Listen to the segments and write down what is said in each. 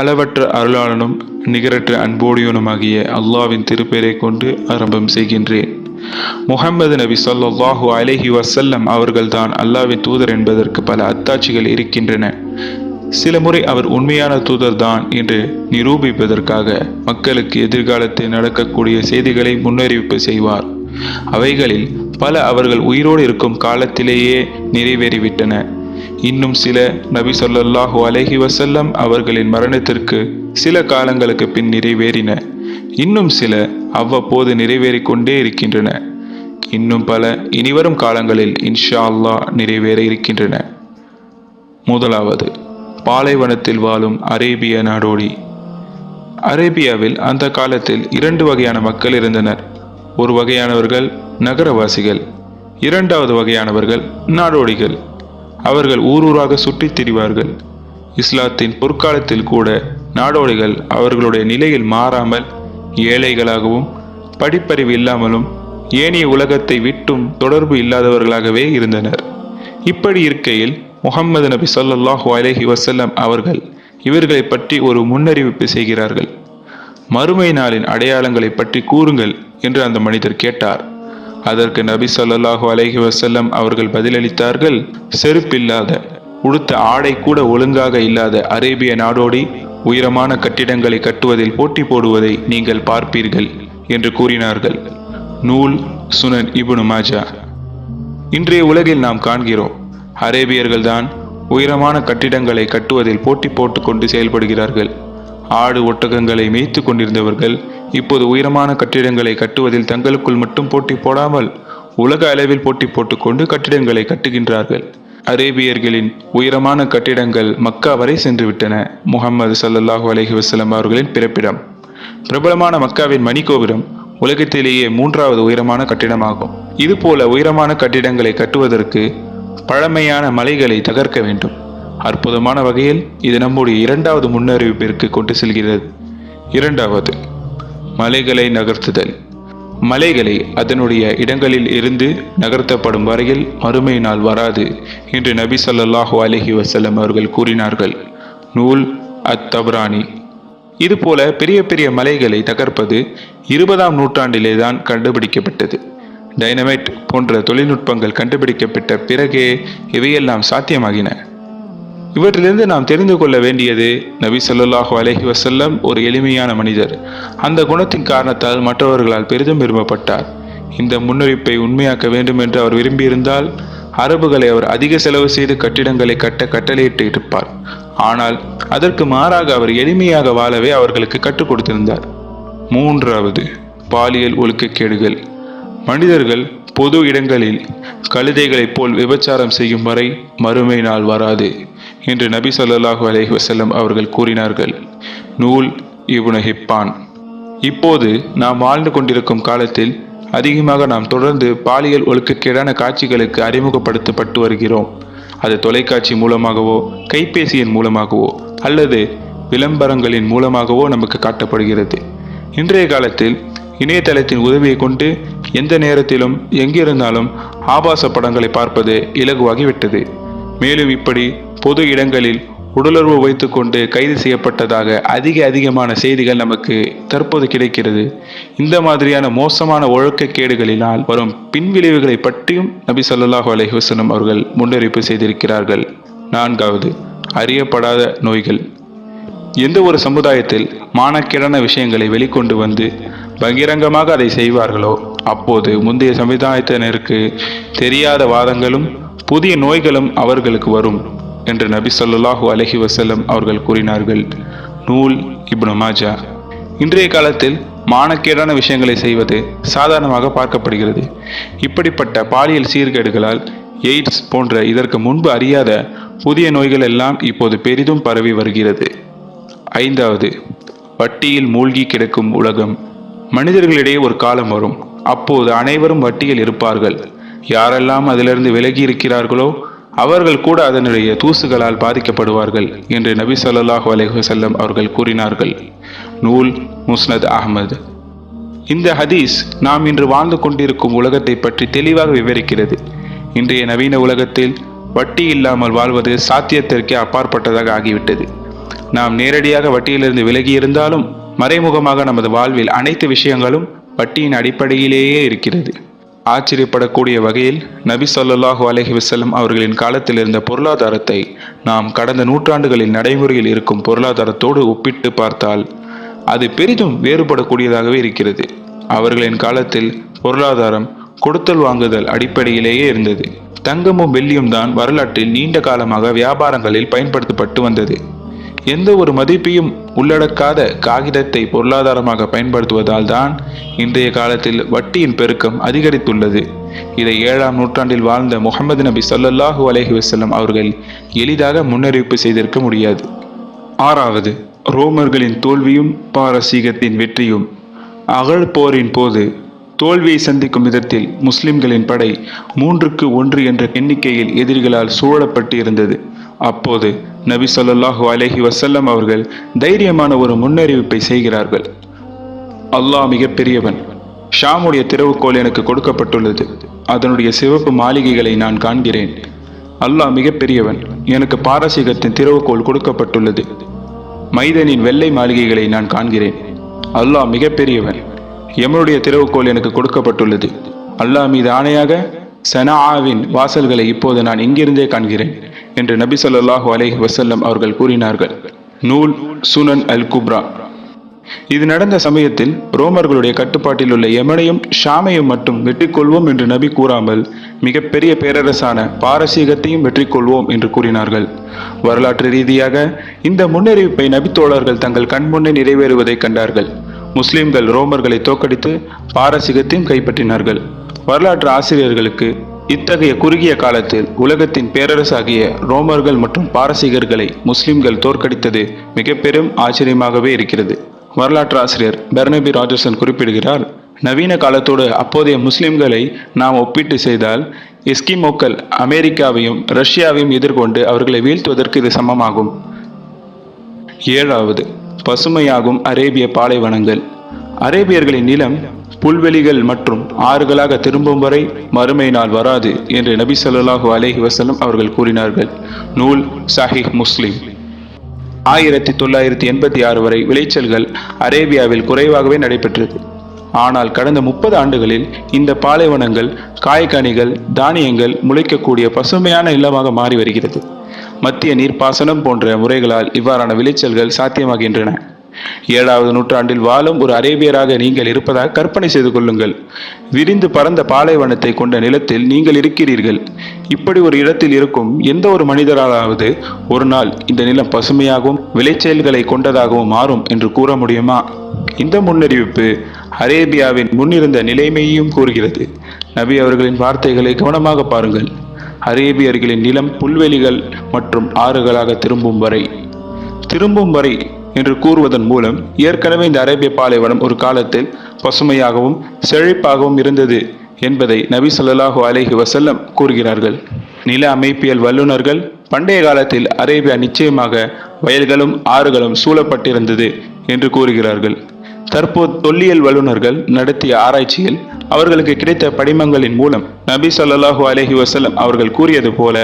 அளவற்ற அருளாளனும் நிகரற்ற அன்போடியனுமாகிய அல்லாவின் திருப்பெயரை கொண்டு ஆரம்பம் செய்கின்றேன். முகமது நபி சொல்லாஹு அலஹி வசல்லம் அவர்கள்தான் அல்லாவின் தூதர் என்பதற்கு பல அத்தாட்சிகள் இருக்கின்றன. சில முறை அவர் உண்மையான தூதர்தான் என்று நிரூபிப்பதற்காக மக்களுக்கு எதிர்காலத்தில் நடக்கக்கூடிய செய்திகளை முன்னறிவிப்பு செய்வார். அவைகளில் பல அவர்கள் உயிரோடு இருக்கும் காலத்திலேயே நிறைவேறிவிட்டன. இன்னும் சில நபி சொல்லல்லாஹு அலஹி வசல்லம் அவர்களின் மரணத்திற்கு சில காலங்களுக்கு பின் நிறைவேறின. இன்னும் சில அவ்வப்போது நிறைவேறிக் கொண்டே இருக்கின்றன. இன்னும் பல இனிவரும் காலங்களில் இன்ஷா அல்லா நிறைவேற இருக்கின்றன. முதலாவது பாலைவனத்தில் வாழும் அரேபிய நாடோடி. அரேபியாவில் அந்த காலத்தில் இரண்டு வகையான மக்கள் இருந்தனர். ஒரு வகையானவர்கள் நகரவாசிகள் இரண்டாவது வகையானவர்கள் நாடோடிகள். அவர்கள் ஊரூராக சுற்றித் திரிவார்கள். இஸ்லாத்தின் பொற்காலத்தில் கூட நாடோடிகள் அவர்களுடைய நிலையில் மாறாமல் ஏழைகளாகவும் படிப்பறிவு இல்லாமலும் ஏனைய உலகத்தை விட்டும் தொடர்பு இல்லாதவர்களாகவே இருந்தனர். இப்படி இருக்கையில் முகமது நபி சொல்லாஹு அலஹி வசல்லம் அவர்கள் இவர்களை பற்றி ஒரு முன்னறிவிப்பு செய்கிறார்கள். மறுமை நாளின் அடையாளங்களை பற்றி கூறுங்கள் என்று அந்த மனிதர் கேட்டார். அதற்கு நபி ஸல்லல்லாஹு அலஹி வசல்லம் அவர்கள் பதிலளித்தார்கள் செருப்பில்லாத உடுத்த ஆடை கூட ஒழுங்காக இல்லாத அரேபிய நாடோடி உயரமான கட்டிடங்களை கட்டுவதில் போட்டி போடுவதை நீங்கள் பார்ப்பீர்கள் என்று கூறினார்கள். நூல் சுனன் இபுனு மாஜா. இன்றைய உலகில் நாம் காண்கிறோம் அரேபியர்கள்தான் உயரமான கட்டிடங்களை கட்டுவதில் போட்டி போட்டுக்கொண்டு செயல்படுகிறார்கள். ஆடு ஒட்டகங்களை மேய்த்து கொண்டிருந்தவர்கள் இப்போது உயரமான கட்டிடங்களை கட்டுவதில் தங்களுக்குள் மட்டும் போட்டி போடாமல் உலக அளவில் போட்டி போட்டுக்கொண்டு கட்டிடங்களை கட்டுகின்றார்கள். அரேபியர்களின் உயரமான கட்டிடங்கள் மக்கா வரை சென்றுவிட்டன. முகமது சல்லல்லாஹு அலஹி வசலம் அவர்களின் பிறப்பிடம். பிரபலமான மக்காவின் மணிகோபுரம் உலகத்திலேயே மூன்றாவது உயரமான கட்டிடமாகும். இதுபோல உயரமான கட்டிடங்களை கட்டுவதற்கு பழமையான மலைகளை தகர்க்க வேண்டும். அற்புதமான வகையில் இது நம்முடைய இரண்டாவது முன்னறிவிப்பிற்கு கொண்டு செல்கிறது. இரண்டாவது மலைகளை நகர்த்துதல். மலைகளை அதனுடைய இடங்களில் இருந்து நகர்த்தப்படும் வரையில் மறுமை நாள் வராது என்று நபி சொல்லாஹு அலஹி வசல்லம் அவர்கள் கூறினார்கள். நூல் அத் தப்ரானி இதுபோல பெரிய பெரிய மலைகளை தகர்ப்பது இருபதாம் நூற்றாண்டிலே தான் கண்டுபிடிக்கப்பட்டது. டைனமைட் போன்ற தொழில்நுட்பங்கள் கண்டுபிடிக்கப்பட்ட பிறகே இவையெல்லாம் சாத்தியமாகின. இவற்றிலிருந்து நாம் தெரிந்து கொள்ள வேண்டியது நபி ஸல்லல்லாஹு அலஹி வசல்லம் ஒரு எளிமையான மனிதர். அந்த குணத்தின் காரணத்தால் மற்றவர்களால் பெரிதும் விரும்பப்பட்டார். இந்த முன்னறிப்பை உண்மையாக்க வேண்டும் என்று அவர் விரும்பியிருந்தால் அரபுகளை அவர் அதிக செலவு செய்து கட்டிடங்களை கட்ட கட்டளையிட்டு இருப்பார். ஆனால் அதற்கு மாறாக அவர் எளிமையாக வாழவே அவர்களுக்கு கற்றுக் கொடுத்திருந்தார். மூன்றாவது பாலியல் ஒழுக்கக்கேடுகள். மனிதர்கள் பொது இடங்களில் கழுதைகளைப் போல் விபச்சாரம் செய்யும் வரை மறுமை நாள் வராது. என்று நபி ஸல்லல்லாஹு அலஹி வசல்லம் அவர்கள் கூறினார்கள். நூல் இப்னு ஹிப்பான். இப்போது நாம் வாழ்ந்து கொண்டிருக்கும் காலத்தில் அதிகமாக நாம் தொடர்ந்து பாலியல் ஒழுக்கக்கேடான காட்சிகளுக்கு அறிமுகப்படுத்தப்பட்டு வருகிறோம். அது தொலைக்காட்சி மூலமாகவோ கைபேசியின் மூலமாகவோ அல்லது விளம்பரங்களின் மூலமாகவோ நமக்கு காட்டப்படுகிறது. இன்றைய காலத்தில் இணையதளத்தின் உதவியை கொண்டு எந்த நேரத்திலும் எங்கிருந்தாலும் ஆபாச படங்களை பார்ப்பது இலகுவாகிவிட்டது. மேலும் இப்படி பொது இடங்களில் உடலுறவு வைத்துக்கொண்டு கைது செய்யப்பட்டதாக அதிக அதிகமான செய்திகள் நமக்கு தற்போது கிடைக்கிறது. இந்த மாதிரியான மோசமான ஒழுக்கக்கேடுகளினால் வரும் பின்விளைவுகளை பற்றியும் நபி சொல்லாஹு அலைஹி அவர்கள் முன்னறிவிப்பு செய்திருக்கிறார்கள். நான்காவது அறியப்படாத நோய்கள். எந்த ஒரு சமுதாயத்தில் மானக்கேடான விஷயங்களை வெளிக்கொண்டு வந்து பகிரங்கமாக அதை செய்வார்களோ அப்போது முந்தைய சமுதாயத்தினருக்கு தெரியாத வாதங்களும் புதிய நோய்களும் அவர்களுக்கு வரும் என்று நபி சொல்லாஹு அலஹி வசல்லம் அவர்கள் கூறினார்கள். நூல் இப்னு மாஜா. இன்றைய காலத்தில் மானக்கேடான விஷயங்களை செய்வது சாதாரணமாக பார்க்கப்படுகிறது. இப்படிப்பட்ட பாலியல் சீர்கேடுகளால் எய்ட்ஸ் போன்ற இதற்கு முன்பு அறியாத புதிய நோய்கள் எல்லாம் இப்போது பெரிதும் பரவி வருகிறது. ஐந்தாவது வட்டியில் மூழ்கி கிடக்கும் உலகம். மனிதர்களிடையே ஒரு காலம் வரும். அப்போது அனைவரும் வட்டியில் இருப்பார்கள். யாரெல்லாம் அதிலிருந்து விலகி இருக்கிறார்களோ அவர்கள் கூட அதனுடைய தூசுகளால் பாதிக்கப்படுவார்கள் என்று நபி சொல்லாஹு அலைஹி அவர்கள் கூறினார்கள். நூல் முஸ்னத் அஹமது. இந்த ஹதீஸ் நாம் இன்று வாழ்ந்து கொண்டிருக்கும் உலகத்தை பற்றி தெளிவாக விவரிக்கிறது. இன்றைய நவீன உலகத்தில் வட்டி இல்லாமல் வாழ்வது சாத்தியத்திற்கே அப்பாற்பட்டதாக ஆகிவிட்டது. நாம் நேரடியாக வட்டியிலிருந்து விலகி இருந்தாலும் மறைமுகமாக நமது வாழ்வில் அனைத்து விஷயங்களும் வட்டியின் அடிப்படையிலேயே இருக்கிறது. ஆச்சரியப்படக்கூடிய வகையில் நபி சொல்லாஹு அலஹி வஸல்லம் அவர்களின் காலத்தில் இருந்த பொருளாதாரத்தை நாம் கடந்த நூற்றாண்டுகளில் நடைமுறையில் இருக்கும் பொருளாதாரத்தோடு ஒப்பிட்டு பார்த்தால் அது பெரிதும் வேறுபடக்கூடியதாகவே இருக்கிறது. அவர்களின் காலத்தில் பொருளாதாரம் கொடுத்தல் வாங்குதல் அடிப்படையிலேயே இருந்தது. தங்கமும் வெள்ளியும் தான் வரலாற்றில் நீண்ட காலமாக வியாபாரங்களில் பயன்படுத்தப்பட்டு வந்தது. எந்த ஒரு மதிப்பையும் உள்ளடக்காத காகிதத்தை பொருளாதாரமாக பயன்படுத்துவதால் தான் இன்றைய காலத்தில் வட்டியின் பெருக்கம் அதிகரித்துள்ளது. இதை ஏழாம் நூற்றாண்டில் வாழ்ந்த முகமது நபி சொல்லல்லாஹு அலஹி வசல்லம் அவர்கள் எளிதாக முன்னறிவிப்பு செய்திருக்க முடியாது. ஆறாவது ரோமர்களின் தோல்வியும் பாரசீகத்தின் வெற்றியும் அகழ் போரின் போது தோல்வியை சந்திக்கும் விதத்தில் முஸ்லிம்களின் படை மூன்றுக்கு ஒன்று என்ற எண்ணிக்கையில் எதிரிகளால் சூழப்பட்டு இருந்தது அப்போது நபி சொல்லாஹு அலைஹி வசல்லம் அவர்கள் தைரியமான ஒரு முன்னறிவிப்பை செய்கிறார்கள். அல்லாஹ் மிகப்பெரியவன். ஷாமுடைய திறவுகோல் எனக்கு கொடுக்கப்பட்டுள்ளது. அதனுடைய சிவப்பு மாளிகைகளை நான் காண்கிறேன். அல்லாஹ் மிகப்பெரியவன். எனக்கு பாரசீகத்தின் திறவுகோல் கொடுக்கப்பட்டுள்ளது. மைதனின் வெள்ளை மாளிகைகளை நான் காண்கிறேன். அல்லாஹ் மிகப்பெரியவன். எமனுடைய திறவுகோல் எனக்கு கொடுக்கப்பட்டுள்ளது. அல்லாஹ் மீது ஆணையாக சனாவின் வாசல்களை இப்போது நான் இங்கிருந்தே காண்கிறேன். என்று நபி சொல்லாஹு அலைஹி வசல்லம் அவர்கள் கூறினார்கள். நூல் சுனன் அல் குப்ரா இது நடந்த சமயத்தில் ரோமர்களுடைய கட்டுப்பாட்டில் உள்ள யமனையும் ஷாமையும் மட்டும் வெற்றி கொள்வோம் என்று நபி கூறாமல் மிகப்பெரிய பேரரசான பாரசீகத்தையும் வெற்றி கொள்வோம் என்று கூறினார்கள். வரலாற்று ரீதியாக இந்த முன்னறிவிப்பை நபித்தோழர்கள் தங்கள் கண்முன்னே நிறைவேறுவதை கண்டார்கள். முஸ்லிம்கள் ரோமர்களை தோக்கடித்து பாரசீகத்தையும் கைப்பற்றினார்கள். வரலாற்று ஆசிரியர்களுக்கு இத்தகைய குறுகிய காலத்தில் உலகத்தின் பேரரசாகிய ரோமர்கள் மற்றும் பாரசீகர்களை முஸ்லிம்கள் தோற்கடித்தது மிக பெரும் ஆச்சரியமாகவே இருக்கிறது. வரலாற்று ஆசிரியர் பெர்னபி ராஜர்சன் குறிப்பிடுகிறார் நவீன காலத்தோடு அப்போதைய முஸ்லிம்களை நாம் ஒப்பீட்டு செய்தால் எஸ்கிமோக்கள் அமெரிக்காவையும் ரஷ்யாவையும் எதிர்கொண்டு அவர்களை வீழ்த்துவதற்கு இது சமமாகும். ஏழாவது பசுமையாகும் அரேபிய பாலைவனங்கள். அரேபியர்களின் நிலம் புல்வெளிகள் மற்றும் ஆறுகளாக திரும்பும் வரை மறுமை நாள் வராது என்று நபி சொல்லாஹு அலைஹி வசலம் அவர்கள் கூறினார்கள். நூல் சஹீஹ் முஸ்லிம். ஆயிரத்தி தொள்ளாயிரத்தி எண்பத்தி ஆறு வரை விளைச்சல்கள் அரேபியாவில் குறைவாகவே நடைபெற்றது. ஆனால் கடந்த முப்பது ஆண்டுகளில் இந்த பாலைவனங்கள் காய்கனிகள் தானியங்கள் முளைக்கக்கூடிய பசுமையான இல்லமாக மாறி வருகிறது. மத்திய நீர்ப்பாசனம் போன்ற முறைகளால் இவ்வாறான விளைச்சல்கள் சாத்தியமாகின்றன. ஏழாவது நூற்றாண்டில் வாழும் ஒரு அரேபியராக நீங்கள் இருப்பதாக கற்பனை செய்து கொள்ளுங்கள். விரிந்து பறந்த பாலைவனத்தை கொண்ட நிலத்தில் நீங்கள் இருக்கிறீர்கள். இப்படி ஒரு இடத்தில் இருக்கும் எந்த ஒரு மனிதராலாவது ஒரு நாள் இந்த நிலம் பசுமையாகவும் விளைச்சல்களை கொண்டதாகவும் மாறும் என்று கூற முடியுமா? இந்த முன்னறிவிப்பு அரேபியாவின் முன்னிருந்த நிலைமையையும் கூறுகிறது. நபி அவர்களின் வார்த்தைகளை கவனமாக பாருங்கள். அரேபியர்களின் நிலம் புல்வெளிகள் மற்றும் ஆறுகளாக திரும்பும் வரை. திரும்பும் வரை என்று கூறுவதன் மூலம் ஏற்கனவே இந்த அரேபிய பாலைவனம் ஒரு காலத்தில் பசுமையாகவும் செழிப்பாகவும் இருந்தது என்பதை நபி ஸல்லல்லாஹு அலேஹி வசல்லம் கூறுகிறார்கள். நில அமைப்பியல் வல்லுநர்கள் பண்டைய காலத்தில் அரேபியா நிச்சயமாக வயல்களும் ஆறுகளும் சூழப்பட்டிருந்தது என்று கூறுகிறார்கள். தற்போது தொல்லியல் வல்லுநர்கள் நடத்திய ஆராய்ச்சியில் அவர்களுக்கு கிடைத்த படிமங்களின் மூலம் நபி ஸல்லல்லாஹு அலஹி வஸல்லம் அவர்கள் கூறியது போல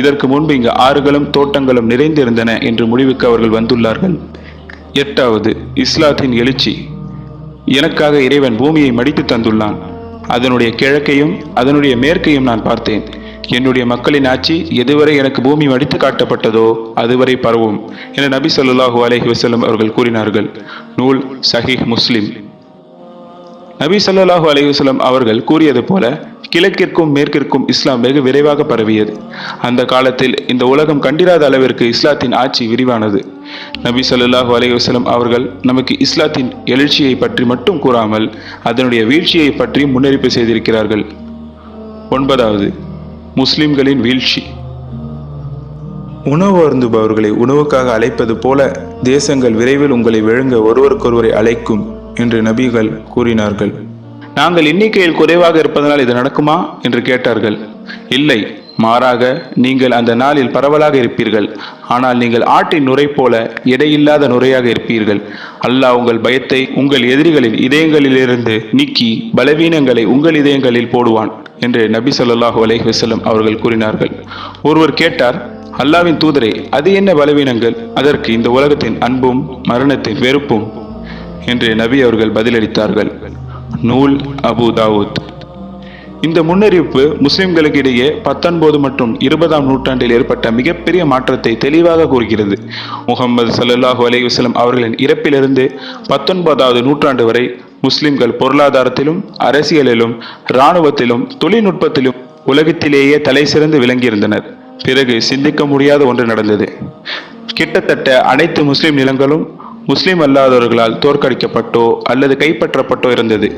இதற்கு முன்பு இங்கு ஆறுகளும் தோட்டங்களும் நிறைந்திருந்தன என்று முடிவுக்கு அவர்கள் வந்துள்ளார்கள். எட்டாவது இஸ்லாத்தின் எழுச்சி. எனக்காக இறைவன் பூமியை மடித்து தந்துள்ளான். அதனுடைய கிழக்கையும் அதனுடைய மேற்கையும் நான் பார்த்தேன். என்னுடைய மக்களின் ஆட்சி எதுவரை எனக்கு பூமி மடித்து காட்டப்பட்டதோ அதுவரை பரவும் என நபி சொல்லாஹூ அலஹி வசலம் அவர்கள் கூறினார்கள். நூல் சஹீஹ் முஸ்லிம். நபி ஸல்லல்லாஹு அலைஹி வஸல்லம் அவர்கள் கூறியது போல கிழக்கிற்கும் மேற்கிற்கும் இஸ்லாம் வெகு விரைவாக பரவியது. அந்த காலத்தில் இந்த உலகம் கண்டிராத அளவிற்கு இஸ்லாத்தின் ஆட்சி விரிவானது. நபி ஸல்லல்லாஹு அலைஹி வஸல்லம் அவர்கள் நமக்கு இஸ்லாத்தின் எழுச்சியை பற்றி மட்டும் கூறாமல் அதனுடைய வீழ்ச்சியை பற்றி முன்னறிப்பு செய்திருக்கிறார்கள். ஒன்பதாவது முஸ்லிம்களின் வீழ்ச்சி. உணவு அருந்துபவர்களை உணவுக்காக அழைப்பது போல தேசங்கள் விரைவில் உங்களை விழுங்க ஒருவருக்கொருவரை அழைக்கும் என்று நபிகள் கூறினார்கள். நாங்கள் எண்ணிக்கையில் குறைவாக இருப்பதனால் இது நடக்குமா? என்று கேட்டார்கள். இல்லை. மாறாக நீங்கள் அந்த நாளில் பரவலாக இருப்பீர்கள். ஆனால் நீங்கள் ஆட்டின் நுரை போல எடையில்லாத நுரையாக இருப்பீர்கள். அல்லாஹ் உங்கள் பயத்தை உங்கள் எதிரிகளின் இதயங்களிலிருந்து நீக்கி பலவீனங்களை உங்கள் இதயங்களில் போடுவான் என்று நபி சொல்லாஹு அலைஹி வஸல்லம் அவர்கள் கூறினார்கள். ஒருவர் கேட்டார் அல்லாவின் தூதரே அது என்ன பலவீனங்கள்? அதற்கு இந்த உலகத்தின் அன்பும் மரணத்தின் வெறுப்பும்? என்று நபி அவர்கள் பதிலளித்தார்கள். நூல் அபு தாவூத். இந்த முன்னறிவிப்பு முஸ்லிம்களுக்கு இடையே பத்தொன்பது மற்றும் இருபதாம் நூற்றாண்டில் ஏற்பட்ட மிகப்பெரிய மாற்றத்தை தெளிவாக கூறுகிறது. முகமது சல்லாஹூ அலைஹி அவர்களின் இறப்பிலிருந்து பத்தொன்பதாவது நூற்றாண்டு வரை முஸ்லிம்கள் பொருளாதாரத்திலும் அரசியலிலும் இராணுவத்திலும் தொழில்நுட்பத்திலும் உலகத்திலேயே தலை சிறந்து விளங்கியிருந்தனர். பிறகு சிந்திக்க முடியாத ஒன்று நடந்தது. கிட்டத்தட்ட அனைத்து முஸ்லிம் நிலங்களும் முஸ்லிம் அல்லாதவர்களால் தோற்கடிக்கப்பட்டோ அல்லது கைப்பற்றப்பட்டோ இருந்தது.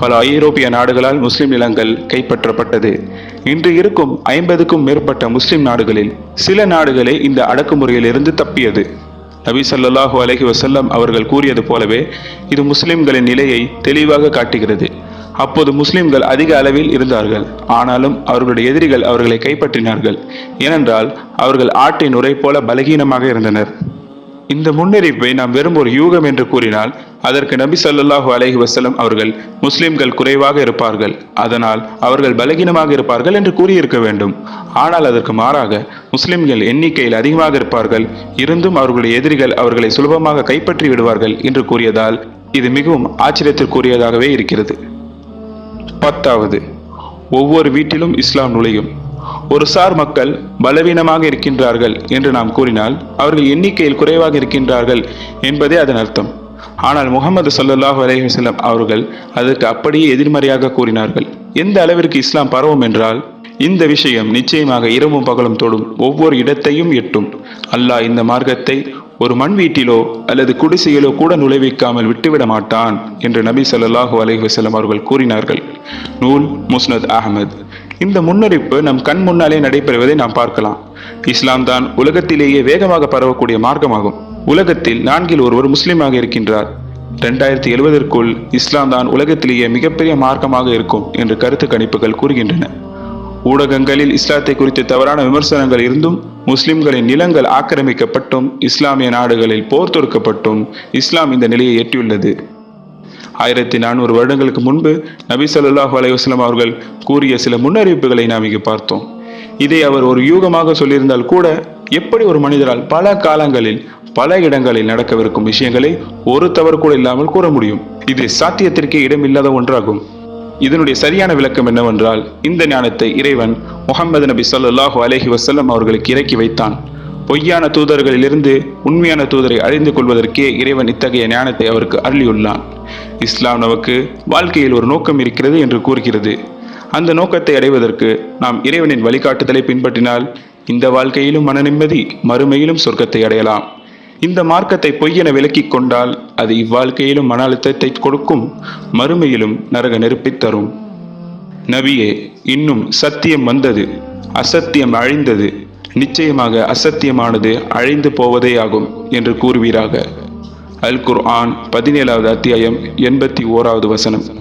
பல ஐரோப்பிய நாடுகளால் முஸ்லிம் நிலங்கள் கைப்பற்றப்பட்டது. இன்று இருக்கும் ஐம்பதுக்கும் மேற்பட்ட முஸ்லிம் நாடுகளில் சில நாடுகளே இந்த அடக்குமுறையிலிருந்து தப்பியது. நபி ஸல்லல்லாஹு அலஹி வசல்லம் அவர்கள் கூறியது போலவே இது முஸ்லிம்களின் நிலையை தெளிவாக காட்டுகிறது. அப்போது முஸ்லிம்கள் அதிக அளவில் இருந்தார்கள். ஆனாலும் அவர்களுடைய எதிரிகள் அவர்களை கைப்பற்றினார்கள். ஏனென்றால் அவர்கள் ஆட்டின் உரை போல பலகீனமாக இருந்தனர். இந்த முன்னறிவிப்பை நாம் வெறும் ஒரு யூகம் என்று கூறினால் அதற்கு நபி ஸல்லல்லாஹு அலஹி வசலம் அவர்கள் முஸ்லிம்கள் குறைவாக இருப்பார்கள். அதனால் அவர்கள் பலகீனமாக இருப்பார்கள் என்று கூறியிருக்க வேண்டும். ஆனால் அதற்கு மாறாக முஸ்லிம்கள் எண்ணிக்கையில் அதிகமாக இருப்பார்கள். இருந்தும் அவர்களுடைய எதிரிகள் அவர்களை சுலபமாக கைப்பற்றி விடுவார்கள் என்று கூறியதால் இது மிகவும் ஆச்சரியத்திற்குரியதாகவே இருக்கிறது. பத்தாவது ஒவ்வொரு வீட்டிலும் இஸ்லாம் நுழையும். ஒரு சார் மக்கள் பலவீனமாக இருக்கின்றார்கள் என்று நாம் கூறினால் அவர்கள் எண்ணிக்கையில் குறைவாக இருக்கின்றார்கள் என்பதே அதன் அர்த்தம். ஆனால் முகமது ஸல்லல்லாஹு அலைஹி அவர்கள் அதற்கு அப்படியே எதிர்மறையாக கூறினார்கள். எந்த அளவிற்கு இஸ்லாம் பரவும் என்றால் இந்த விஷயம் நிச்சயமாக இரவும் பகலும் தொடும் ஒவ்வொரு இடத்தையும் எட்டும். அல்லாஹ் இந்த மார்க்கத்தை ஒரு மண் வீட்டிலோ அல்லது குடிசையிலோ கூட நுழைவிக்காமல் விட்டுவிட மாட்டான் என்று நபி ஸல்லல்லாஹு அலைஹி வஸல்லம் அவர்கள் கூறினார்கள். நூல் முஸ்னத் அகமது இந்த முன்னறிவிப்பு நம் கண் முன்னாலே நடைபெறுவதை நாம் பார்க்கலாம். இஸ்லாம் தான் உலகத்திலேயே வேகமாக பரவக்கூடிய மார்க்கமாகும். உலகத்தில் நான்கில் ஒருவர் முஸ்லீமாக இருக்கின்றார். ரெண்டாயிரத்தி எழுவதற்குள் இஸ்லாம் தான் உலகத்திலேயே மிகப்பெரிய மார்க்கமாக இருக்கும் என்று கருத்து கணிப்புகள் கூறுகின்றன. ஊடகங்களில் இஸ்லாத்தை குறித்த தவறான விமர்சனங்கள் இருந்தும் முஸ்லிம்களின் நிலங்கள் ஆக்கிரமிக்கப்பட்டும் இஸ்லாமிய நாடுகளில் போர் தொடுக்கப்பட்டும் இஸ்லாம் இந்த நிலையை எட்டியுள்ளது. ஆயிரத்தி நானூறு வருடங்களுக்கு முன்பு நபி ஸல்லல்லாஹு அலைஹி அவர்கள் கூறிய சில முன்னறிவிப்புகளை நாம் இங்கு பார்த்தோம். இதை அவர் ஒரு யூகமாக சொல்லியிருந்தால் கூட எப்படி ஒரு மனிதரால் பல காலங்களில் பல இடங்களில் நடக்கவிருக்கும் விஷயங்களை ஒரு தவறு கூட இல்லாமல் கூற முடியும். இது சாத்தியத்திற்கே இடமில்லாத ஒன்றாகும். இதனுடைய சரியான விளக்கம் என்னவென்றால் இந்த ஞானத்தை இறைவன் முகமது நபி சொல்லாஹு அலைஹி வசல்லம் அவர்களுக்கு இறக்கி வைத்தான். பொய்யான தூதர்களிலிருந்து உண்மையான தூதரை அறிந்து கொள்வதற்கே இறைவன் இத்தகைய ஞானத்தை அவருக்கு அருளியுள்ளான். இஸ்லாம் நமக்கு வாழ்க்கையில் ஒரு நோக்கம் இருக்கிறது என்று கூறுகிறது. அந்த நோக்கத்தை அடைவதற்கு நாம் இறைவனின் வழிகாட்டுதலை பின்பற்றினால் இந்த வாழ்க்கையிலும் மன நிம்மதி மறுமையிலும் சொர்க்கத்தை அடையலாம். இந்த மார்க்கத்தை பொய்யென விலக்கிக் கொண்டால் அது இவ்வாழ்க்கையிலும் மன அழுத்தத்தை கொடுக்கும் மறுமையிலும் நரக நெருப்பைத் தரும். நபியே இன்னும் சத்தியம் வந்தது அசத்தியம் அழிந்தது நிச்சயமாக அசத்தியமானது அழிந்து போவதே ஆகும் என்று கூறுவீராக. அல் குர்ஆன் பதினேழாவது அத்தியாயம் எண்பத்தி ஓராவது வசனம்.